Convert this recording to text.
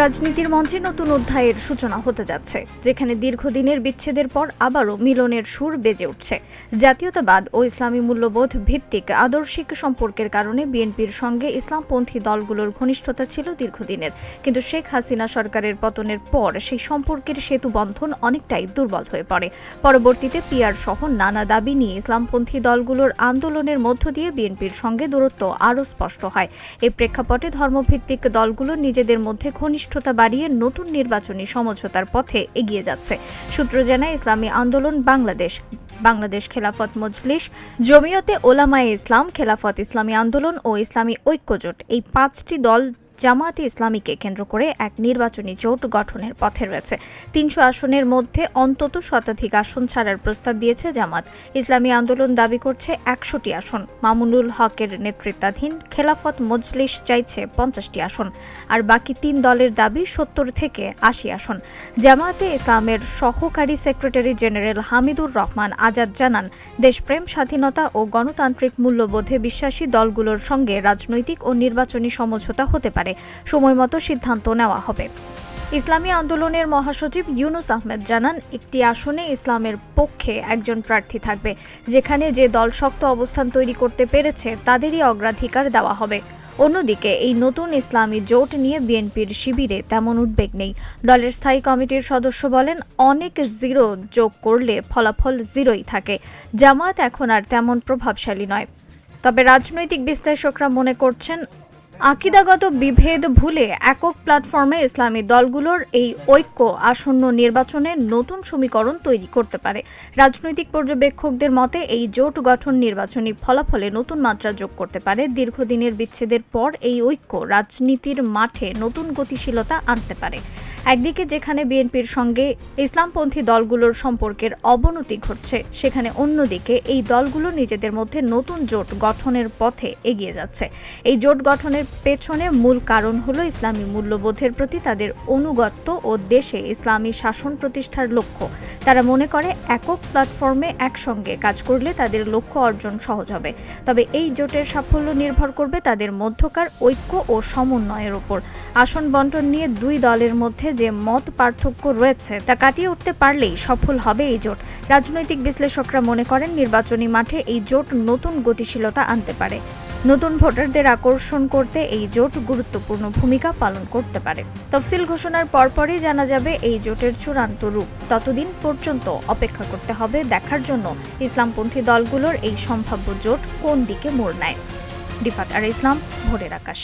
রাজনীতির মঞ্চে নতুন অধ্যায়ের সূচনা হতে যাচ্ছে, যেখানে দীর্ঘদিনের বিচ্ছেদের পর আবারও মিলনের সুর বেজে উঠছে। জাতীয়তাবাদ ও ইসলামী মূল্যবোধ ভিত্তিক আদর্শিক সম্পর্কের কারণে বিএনপির সঙ্গে ইসলামপন্থী দলগুলোর ঘনিষ্ঠতা ছিল দীর্ঘদিনের। কিন্তু শেখ হাসিনা সরকারের পতনের পর সেই সম্পর্কের সেতু বন্ধন অনেকটাই দুর্বল হয়ে পড়ে। পরবর্তীতে পিয়ার সহ নানা দাবি নিয়ে ইসলামপন্থী দলগুলোর আন্দোলনের মধ্য দিয়ে বিএনপির সঙ্গে দূরত্ব আরও স্পষ্ট হয়। এই প্রেক্ষাপটে ধর্মভিত্তিক দলগুলো নিজেদের মধ্যে ঘনিষ্ঠতা বাড়িয়ে নতুন নির্বাচনী সমঝোতার পথে এগিয়ে যাচ্ছে। সূত্র জানায়, ইসলামী আন্দোলন বাংলাদেশ। বাংলাদেশ খেলাফত মজলিস, জমিয়তে ওলামায়ে ইসলাম, খেলাফত ইসলামী আন্দোলন ও ইসলামী ঐক্যজোট এই পাঁচটি দল জামায়াতে ইসলামীকে কেন্দ্র করে এক নির্বাচনী জোট গঠনের পথে রয়েছে। তিনশো আসনের মধ্যে অন্তত শতাধিক আসন ছাড়ার প্রস্তাব দিয়েছে জামাত। ইসলামী আন্দোলন দাবি করছে একশোটি আসন। মামুনুল হকের নেতৃত্বাধীন খেলাফত মজলিস চাইছে পঞ্চাশটি আসন। আর বাকি তিন দলের দাবি সত্তর থেকে আশি আসন। জামায়াতে ইসলামের সহকারী সেক্রেটারি জেনারেল হামিদুর রহমান আজাদ জানান, দেশপ্রেম, স্বাধীনতা ও গণতান্ত্রিক মূল্যবোধে বিশ্বাসী দলগুলোর সঙ্গে রাজনৈতিক ও নির্বাচনী সমঝোতা হতে পারে। সময় মতো সিদ্ধান্ত নেওয়া হবে। ইসলামী আন্দোলনের মহাসচিব ইউনুস আহমেদ জানান, একটি আসনে ইসলামের পক্ষে একজন প্রার্থী থাকবে, যেখানে যে দল শক্ত অবস্থান তৈরি করতে পেরেছে, তাদেরই অগ্রাধিকার দেওয়া হবে। অন্যদিকে, এই নতুন ইসলামী জোট নিয়ে বিএনপির শিবিরে তেমন উদ্বেগ নেই। দলের স্থায়ী কমিটির সদস্য বলেন, অনেক জিরো যোগ করলে ফলাফল জিরোই থাকে। জামায়াত এখন আর তেমন প্রভাবশালী নয়। তবে রাজনৈতিক বিশ্লেষকরা মনে করছেন আকিদাগত বিভেদ ভুলে একক প্ল্যাটফর্মে ইসলামী দলগুলোর এই ঐক্য আসন্ন নির্বাচনে নতুন সমীকরণ তৈরি করতে পারে। রাজনৈতিক পর্যবেক্ষকদের মতে, এই জোট গঠন নির্বাচনী ফলাফলে নতুন মাত্রা যোগ করতে পারে। দীর্ঘদিনের বিচ্ছেদের পর এই ঐক্য রাজনীতির মাঠে নতুন গতিশীলতা আনতে পারে। একদিকে যেখানে বিএনপির সঙ্গে ইসলামপন্থী দলগুলোর সম্পর্কের অবনতি ঘটছে, সেখানে অন্যদিকে এই দলগুলো নিজেদের মধ্যে নতুন জোট গঠনের পথে এগিয়ে যাচ্ছে। এই জোট গঠনের পেছনে মূল কারণ হলো ইসলামী মূল্যবোধের প্রতি তাদের অনুগত্য ও দেশে ইসলামী শাসন প্রতিষ্ঠার লক্ষ্য। তারা মনে করে একক প্ল্যাটফর্মে একসঙ্গে কাজ করলে তাদের লক্ষ্য অর্জন সহজ হবে। তবে এই জোটের সাফল্য নির্ভর করবে তাদের মধ্যকার ঐক্য ও সমন্বয়ের ওপর। আসন বন্টন নিয়ে দুই দলের মধ্যে যে মত পার্থক্য রয়েছে তা কাটিয়ে উঠতে পারলেই সফল হবে এই জোট। রাজনৈতিক বিশ্লেষকরা মনে করেন নির্বাচনী মাঠে এই জোট নতুন গতিশীলতা আনতে পারে। নতুন ভোটারদের আকর্ষণ করতে এই জোট গুরুত্বপূর্ণ ভূমিকা পালন করতে পারে। তফসিল ঘোষণার পরপরই জানা যাবে এই জোটের চূড়ান্ত রূপ। ততদিন পর্যন্ত অপেক্ষা করতে হবে দেখার জন্য ইসলামপন্থী দলগুলোর এই সম্ভাব্য জোট কোন দিকে মোড় নেয়। ডিফাত আর ইসলাম, ভোরের আকাশ।